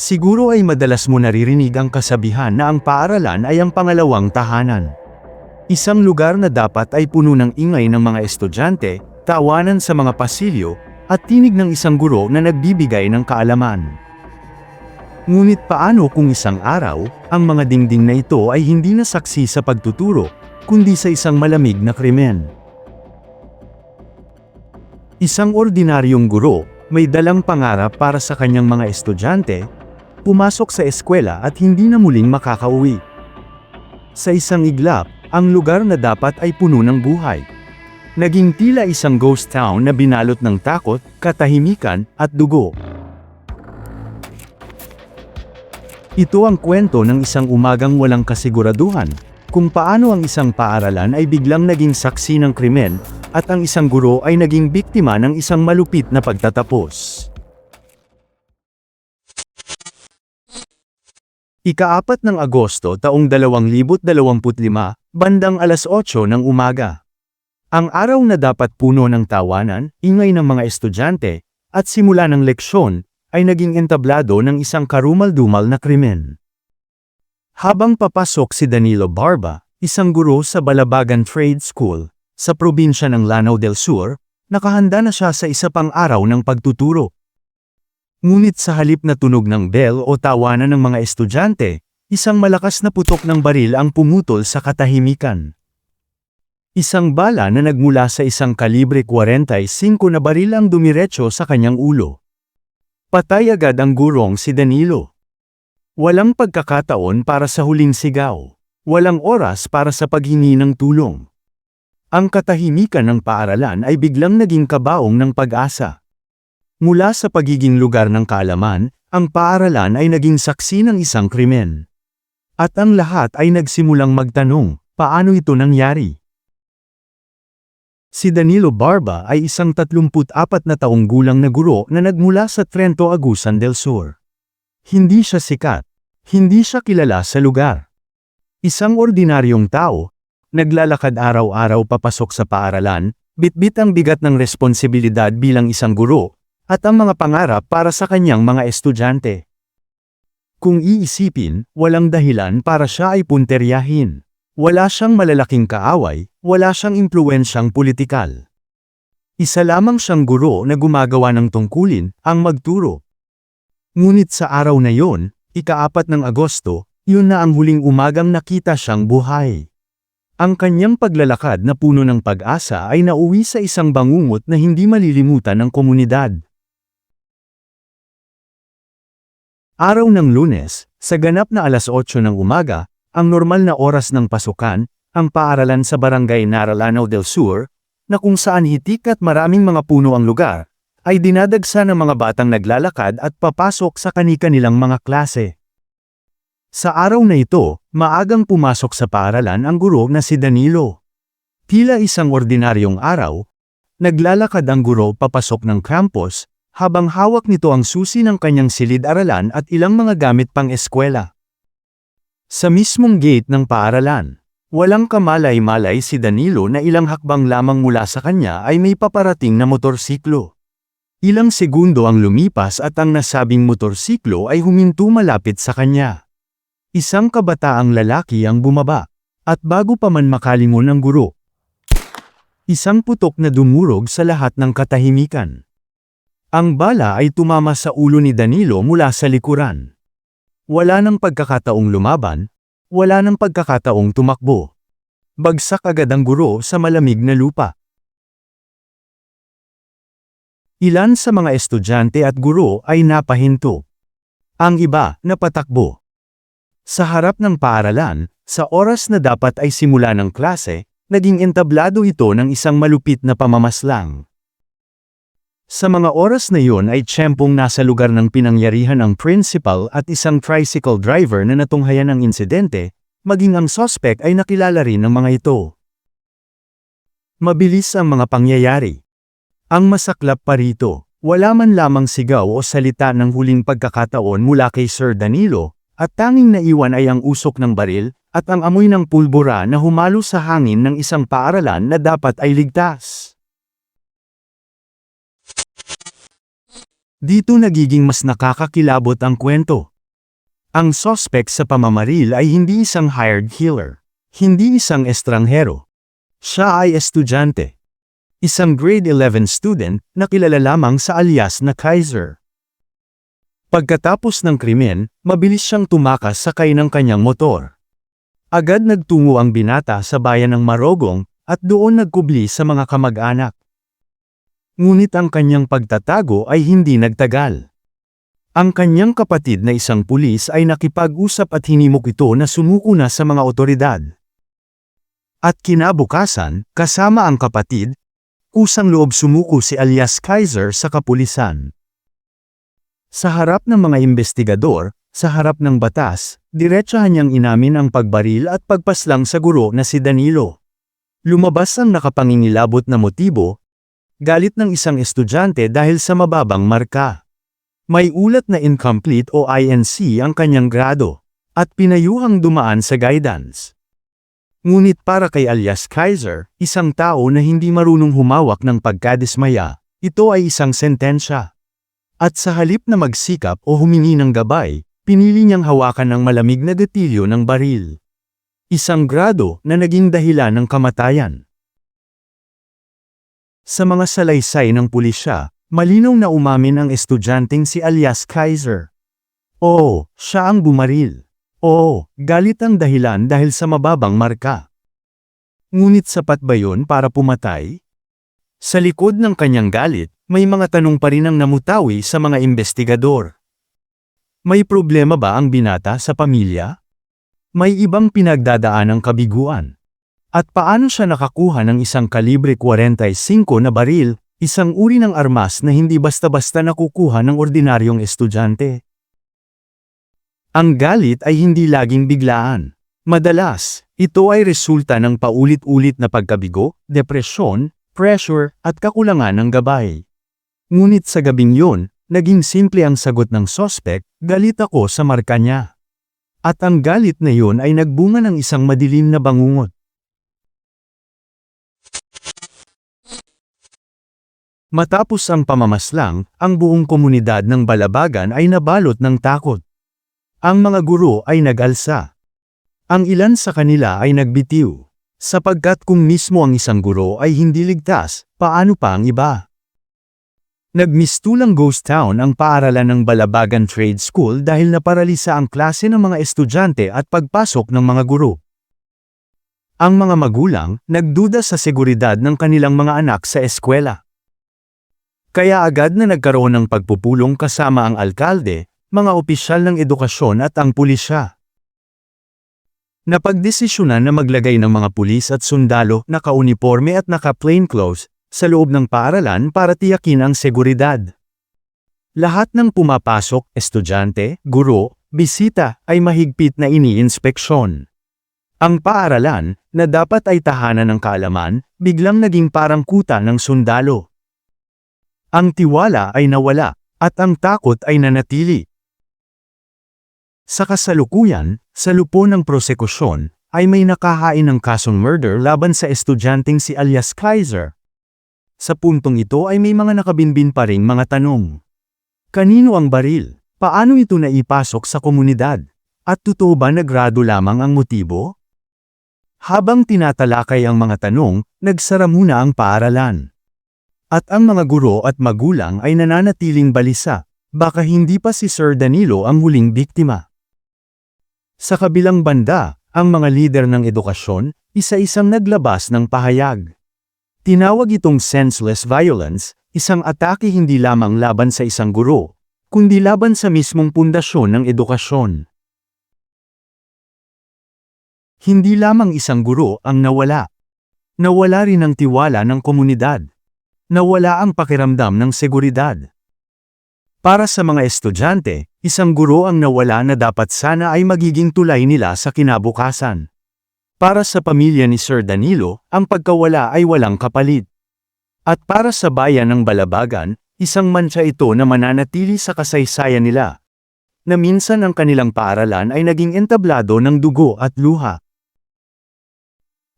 Siguro ay madalas mo naririnig ang kasabihan na ang paaralan ay ang pangalawang tahanan. Isang lugar na dapat ay puno ng ingay ng mga estudyante, tawanan sa mga pasilyo, at tinig ng isang guro na nagbibigay ng kaalaman. Ngunit paano kung isang araw, ang mga dingding na ito ay hindi na saksi sa pagtuturo, kundi sa isang malamig na krimen? Isang ordinaryong guro, may dalang pangarap para sa kanyang mga estudyante, pumasok sa eskwela at hindi na muling makakauwi. Sa isang iglap, ang lugar na dapat ay puno ng buhay. Naging tila isang ghost town na binalot ng takot, katahimikan, at dugo. Ito ang kwento ng isang umagang walang kasiguraduhan, kung paano ang isang paaralan ay biglang naging saksi ng krimen, at ang isang guro ay naging biktima ng isang malupit na pagtatapos. Ikaapat ng Agosto taong 2025, bandang alas 8 ng umaga. Ang araw na dapat puno ng tawanan, ingay ng mga estudyante, at simula ng leksyon, ay naging entablado ng isang karumal-dumal na krimen. Habang papasok si Danilo Barba, isang guro sa Balabagan Trade School, sa probinsya ng Lanao del Sur, nakahanda na siya sa isa pang araw ng pagtuturo. Ngunit sa halip na tunog ng bell o tawanan ng mga estudyante, isang malakas na putok ng baril ang pumutol sa katahimikan. Isang bala na nagmula sa isang kalibre 45 na baril ang dumiretso sa kanyang ulo. Patay agad ang gurong si Danilo. Walang pagkakataon para sa huling sigaw. Walang oras para sa paghingi ng tulong. Ang katahimikan ng paaralan ay biglang naging kabaong ng pag-asa. Mula sa pagiging lugar ng kaalaman, ang paaralan ay naging saksi ng isang krimen. At ang lahat ay nagsimulang magtanong, paano ito nangyari? Si Danilo Barba ay isang 34 na taong gulang na guro na nagmula sa Trento Agusan del Sur. Hindi siya sikat. Hindi siya kilala sa lugar. Isang ordinaryong tao, naglalakad araw-araw papasok sa paaralan, bitbit ang bigat ng responsibilidad bilang isang guro, at ang mga pangarap para sa kanyang mga estudyante. Kung iisipin, walang dahilan para siya ay punteryahin. Wala siyang malalaking kaaway, wala siyang impluensyang politikal. Isa lamang siyang guro na gumagawa ng tungkulin, ang magturo. Ngunit sa araw na yon, ikaapat ng Agosto, yun na ang huling umagang nakita siyang buhay. Ang kanyang paglalakad na puno ng pag-asa ay nauwi sa isang bangungot na hindi malilimutan ng komunidad. Araw ng lunes, sa ganap na alas 8 ng umaga, ang normal na oras ng pasukan, ang paaralan sa barangay Naralanao del Sur, na kung saan hitik at maraming mga puno ang lugar, ay dinadagsa ng mga batang naglalakad at papasok sa kani-kanilang mga klase. Sa araw na ito, maagang pumasok sa paaralan ang guro na si Danilo. Tila isang ordinaryong araw, naglalakad ang guro papasok ng campus, habang hawak nito ang susi ng kanyang silid-aralan at ilang mga gamit pang eskwela. Sa mismong gate ng paaralan, walang kamalay-malay si Danilo na ilang hakbang lamang mula sa kanya ay may paparating na motorsiklo. Ilang segundo ang lumipas at ang nasabing motorsiklo ay huminto malapit sa kanya. Isang kabataang lalaki ang bumaba, at bago pa man makalingon ng guro. Isang putok na dumurog sa lahat ng katahimikan. Ang bala ay tumama sa ulo ni Danilo mula sa likuran. Wala nang pagkakataong lumaban, wala nang pagkakataong tumakbo. Bagsak agad ang guro sa malamig na lupa. Ilan sa mga estudyante at guro ay napahinto. Ang iba, napatakbo. Sa harap ng paaralan, sa oras na dapat ay simula ng klase, naging entablado ito ng isang malupit na pamamaslang. Sa mga oras na iyon ay tiyempong nasa lugar ng pinangyarihan ang principal at isang tricycle driver na natunghayan ng insidente, maging ang sospek ay nakilala rin ng mga ito. Mabilis ang mga pangyayari. Ang masaklap pa rito, wala man lamang sigaw o salita ng huling pagkakataon mula kay Sir Danilo, at tanging naiwan ay ang usok ng baril, at ang amoy ng pulbura na humalo sa hangin ng isang paaralan na dapat ay ligtas. Dito nagiging mas nakakakilabot ang kwento. Ang suspect sa pamamaril ay hindi isang hired killer. Hindi isang estranghero. Siya ay estudyante. Isang grade 11 student na kilala lamang sa alias na Kaiser. Pagkatapos ng krimen, mabilis siyang tumakas sakay ng kanyang motor. Agad nagtungo ang binata sa bayan ng Marogong at doon nagkubli sa mga kamag-anak. Ngunit ang kanyang pagtatago ay hindi nagtagal. Ang kanyang kapatid na isang pulis ay nakipag-usap at hinimok ito na sumuko na sa mga otoridad. At kinabukasan, kasama ang kapatid, kusang loob sumuko si alias Kaiser sa kapulisan. Sa harap ng mga investigador, sa harap ng batas, diretsahan niyang inamin ang pagbaril at pagpaslang sa guro na si Danilo. Lumabas ang nakapangingilabot na motibo, galit ng isang estudyante dahil sa mababang marka. May ulat na incomplete o INC ang kanyang grado, at pinayuhang dumaan sa guidance. Ngunit para kay alias Kaiser, isang tao na hindi marunong humawak ng pagkadismaya, ito ay isang sentensya. At sa halip na magsikap o humingi ng gabay, pinili niyang hawakan ng malamig na gatilyo ng baril. Isang grado na naging dahilan ng kamatayan. Sa mga salaysay ng pulisya, malinaw na umamin ang estudyanteng si alias Kaiser. Oo, siya ang bumaril. Oo, galit ang dahilan dahil sa mababang marka. Ngunit sapat ba yun para pumatay? Sa likod ng kanyang galit, may mga tanong pa rin ang namutawi sa mga investigador. May problema ba ang binata sa pamilya? May ibang pinagdadaan ng kabiguan. At paano siya nakakuha ng isang kalibre 45 na baril, isang uri ng armas na hindi basta-basta nakukuha ng ordinaryong estudyante? Ang galit ay hindi laging biglaan. Madalas, ito ay resulta ng paulit-ulit na pagkabigo, depresyon, pressure, at kakulangan ng gabay. Ngunit sa gabing yun, naging simple ang sagot ng sospek, galit ako sa marka niya. At ang galit na yun ay nagbunga ng isang madilim na bangungot. Matapos ang pamamaslang, ang buong komunidad ng Balabagan ay nabalot ng takot. Ang mga guro ay nag-alsa. Ang ilan sa kanila ay nagbitiw. Sapagkat kung mismo ang isang guro ay hindi ligtas, paano pa ang iba? Nagmistulang ghost town ang paaralan ng Balabagan Trade School dahil naparalisa ang klase ng mga estudyante at pagpasok ng mga guro. Ang mga magulang, nagduda sa seguridad ng kanilang mga anak sa eskwela. Kaya agad na nagkaroon ng pagpupulong kasama ang alkalde, mga opisyal ng edukasyon at ang pulisya. Napagdesisyonan na maglagay ng mga pulis at sundalo na kauniforme at naka-plainclothes sa loob ng paaralan para tiyakin ang seguridad. Lahat ng pumapasok, estudyante, guro, bisita, ay mahigpit na iniinspeksyon. Ang paaralan, na dapat ay tahanan ng kaalaman, biglang naging parang kuta ng sundalo. Ang tiwala ay nawala, at ang takot ay nanatili. Sa kasalukuyan, sa lupo ng prosekusyon, ay may nakahain ng kasong murder laban sa estudyanteng si alias Kaiser. Sa puntong ito ay may mga nakabinbin pa ring mga tanong. Kanino ang baril? Paano ito naipasok sa komunidad? At totoo ba nagrado lamang ang motibo? Habang tinatalakay ang mga tanong, nagsara muna ang paaralan. At ang mga guro at magulang ay nananatiling balisa, baka hindi pa si Sir Danilo ang huling biktima. Sa kabilang banda, ang mga lider ng edukasyon, isa-isang naglabas ng pahayag. Tinawag itong senseless violence, isang atake hindi lamang laban sa isang guro, kundi laban sa mismong pundasyon ng edukasyon. Hindi lamang isang guro ang nawala. Nawala rin ang tiwala ng komunidad. Nawala ang pakiramdam ng seguridad. Para sa mga estudyante, isang guro ang nawala na dapat sana ay magiging tulay nila sa kinabukasan. Para sa pamilya ni Sir Danilo, ang pagkawala ay walang kapalit. At para sa bayan ng Balabagan, isang mancha ito na mananatili sa kasaysayan nila. Na minsan ang kanilang paaralan ay naging entablado ng dugo at luha.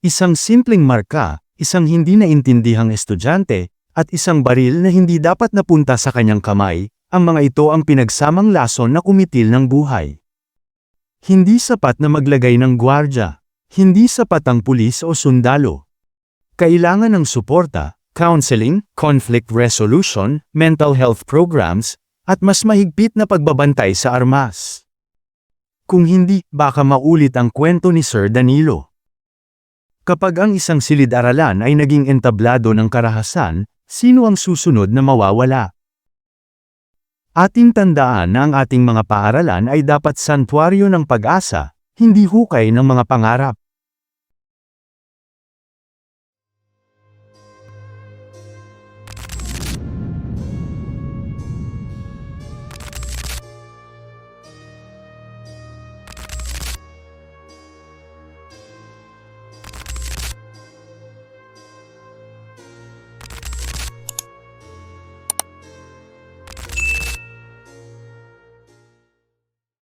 Isang simpleng marka, isang hindi naintindihang estudyante, at isang baril na hindi dapat napunta sa kanyang kamay, ang mga ito ang pinagsamang lason na kumitil ng buhay. Hindi sapat na maglagay ng gwardya. Hindi sapat ang pulis o sundalo. Kailangan ng suporta, counseling, conflict resolution, mental health programs, at mas mahigpit na pagbabantay sa armas. Kung hindi, baka maulit ang kwento ni Sir Danilo. Kapag ang isang silid-aralan ay naging entablado ng karahasan, sino ang susunod na mawawala? Ating tandaan na ang ating mga paaralan ay dapat santuaryo ng pag-asa, hindi hukay ng mga pangarap.